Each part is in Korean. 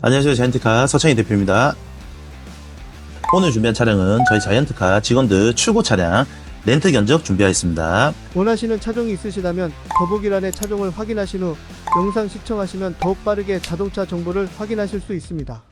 안녕하세요. 자이언트카 서창희 대표입니다. 오늘 준비한 차량은 저희 자이언트카 직원들 출고 차량 렌트 견적 준비하였습니다. 원하시는 차종이 있으시다면 더보기란의 차종을 확인하신 후 영상 시청하시면 더욱 빠르게 자동차 정보를 확인하실 수 있습니다.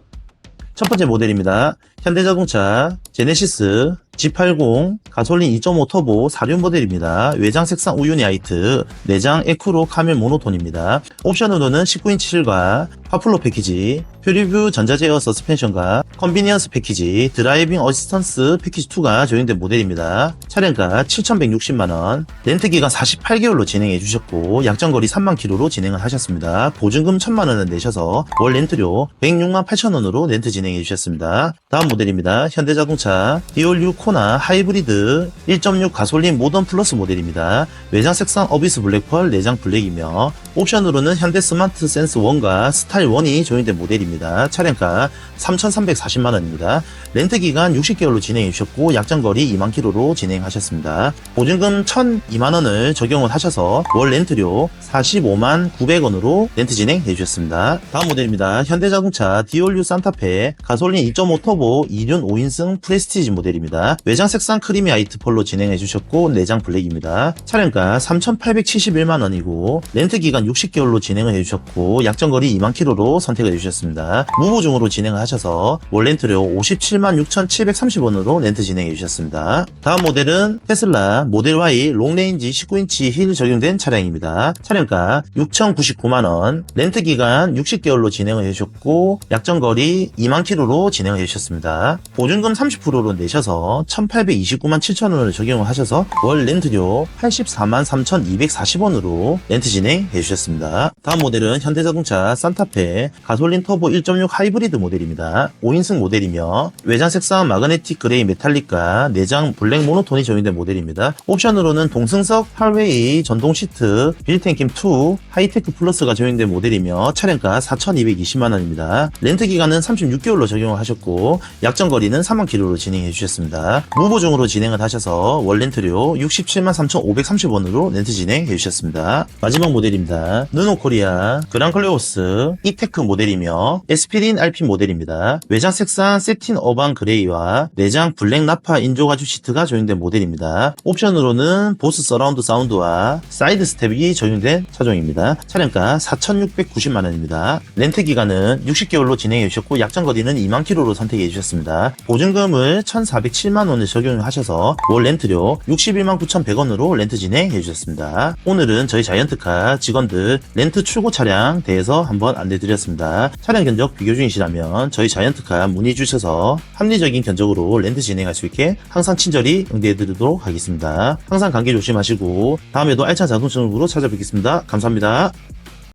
첫 번째 모델입니다. 현대자동차 제네시스 G80 가솔린 2.5 터보 4륜 모델입니다. 외장 색상 우유니 하이트, 내장 에쿠로 카멜 모노톤입니다. 옵션으로는 19인치 실과 파플로 패키지, 퓨리뷰 전자제어 서스펜션과 컨비니언스 패키지, 드라이빙 어시스턴스 패키지 2가 적용된 모델입니다. 차량가 7,160만원, 렌트 기간 48개월로 진행해 주셨고, 약정거리 3만 킬로로 진행을 하셨습니다. 보증금 1,000만원을 내셔서 월 렌트료 106만 8천원으로 렌트 진행해 주셨습니다. 다음 모델입니다. 현대자동차 디올유 코나 하이브리드 1.6 가솔린 모던 플러스 모델입니다. 외장 색상 어비스 블랙펄 내장 블랙이며 옵션으로는 현대 스마트 센스 1과 스타일 1이 적용된 모델입니다. 차량가 3,340만원입니다. 렌트 기간 60개월로 진행해 주셨고 약정거리 2만 킬로로 진행하셨습니다. 보증금 1,002만원을 적용을 하셔서 월 렌트료 45만 900원으로 렌트 진행해 주셨습니다. 다음 모델입니다. 현대자동차 디올유 산타페 가솔린 2.5 터보 2륜 5인승 프레 스티지 모델입니다. 외장 색상 크리미 아이트 펄로 진행해 주셨고 내장 블랙입니다. 차량가 3,871만원이고 렌트 기간 60개월로 진행을 해 주셨고 약정거리 2만 킬로로 선택을 해 주셨습니다. 무보증으로 진행을 하셔서 월 렌트료 57만 6,730원으로 렌트 진행해 주셨습니다. 다음 모델은 테슬라 모델 Y 롱레인지 19인치 힐 적용된 차량입니다. 차량가 6,099만원, 렌트 기간 60개월로 진행을 해주셨고 약정거리 2만 킬로로 진행을 해주셨습니다. 보증금 30%로 내셔서 1,829만 7천 원을 적용을 하셔서 월 렌트료 84만 3,240원으로 렌트 진행해 주셨습니다. 다음 모델은 현대자동차 산타페 가솔린 터보 1.6 하이브리드 모델입니다. 5인승 모델이며 외장 색상 마그네틱 그레이 메탈릭과 내장 블랙 모노톤이 적용된 모델입니다. 옵션으로는 동승석 8웨이 전동 시트 빌텐킴 2 하이테크 플러스가 적용된 모델이며 차량가 4,220만 원입니다. 렌트 기간은 36개월로 적용을 하셨고 약정 거리는 3만 킬로로 진행해 주셨습니다. 무보증으로 진행을 하셔서 월 렌트료 67만 3,530원으로 렌트 진행해 주셨습니다. 마지막 모델입니다. 느노코리아 그랑클레오스 이테크 모델이며 에스피린 RP 모델입니다. 외장 색상 세틴 어반 그레이와 내장 블랙 나파 인조 가죽 시트가 적용된 모델입니다. 옵션으로는 보스 서라운드 사운드와 사이드 스텝이 적용된 차종입니다. 차량가 4,690만원입니다. 렌트 기간은 60개월로 진행해 주셨고 약정 거리는 2만 킬로로 선택해 주셨습니다. 보증금 을 1,407만원을 적용하셔서 월 렌트료 61만 9,100원으로 렌트 진행해 주셨습니다. 오늘은 저희 자이언트카 직원들 렌트 출고 차량 대해서 한번 안내 드렸습니다. 차량 견적 비교 중이시라면 저희 자이언트카 문의 주셔서 합리적인 견적으로 렌트 진행할 수 있게 항상 친절히 응대해 드리도록 하겠습니다. 항상 감기 조심하시고 다음에도 알찬 자동차 정보로 찾아뵙겠습니다. 감사합니다.